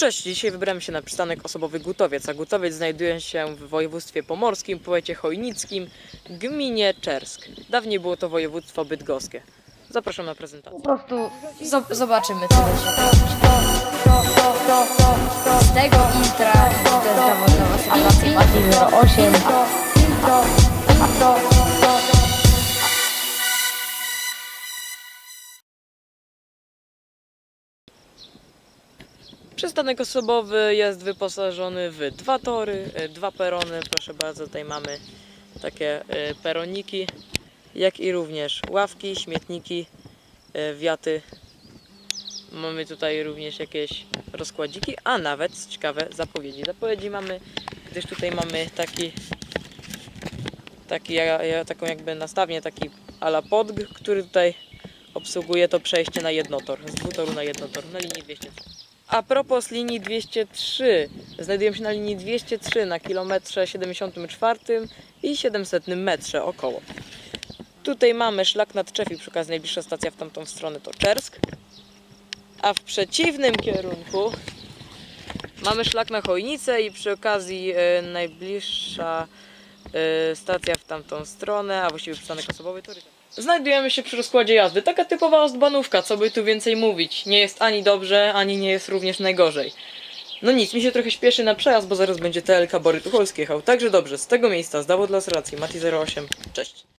Cześć, dzisiaj wybrałem się na przystanek osobowy Gutowiec, a Gutowiec znajduje się w województwie pomorskim, powiecie chojnickim, gminie Czersk. Dawniej było to województwo bydgoskie. Zapraszam na prezentację. Po prostu zo- zobaczymy, co da się z tego intra. To jest zawodowa 8. Przystanek osobowy jest wyposażony w dwa tory, e, dwa perony. Proszę bardzo, tutaj mamy takie e, peroniki, jak i również ławki, śmietniki, e, wiaty. Mamy tutaj również jakieś rozkładziki, a nawet ciekawe zapowiedzi. Zapowiedzi mamy, gdyż tutaj mamy taki, taki taką jakby nastawnię, taki ala podg, który tutaj obsługuje to przejście na jednotor, z dwutoru na jednotor na linii 203. A propos linii 203, znajdujemy się na linii 203 na kilometrze 74 i 700 metrze około. Tutaj mamy szlak nad Czech i przy okazji najbliższa stacja w tamtą stronę to Czersk. A w przeciwnym kierunku mamy szlak na Chojnicę i przy okazji e, najbliższa stacja w tamtą stronę, a właściwie przystanek osobowy. Znajdujemy się przy rozkładzie jazdy. Taka typowa ostbanówka, co by tu więcej mówić. Nie jest ani dobrze, ani nie jest również najgorzej. No nic, mi się trochę śpieszy na przejazd, bo zaraz będzie TLK Bory Tucholski jechał. Także dobrze, z tego miejsca, z Dawo dla racji, Mati 08. Cześć.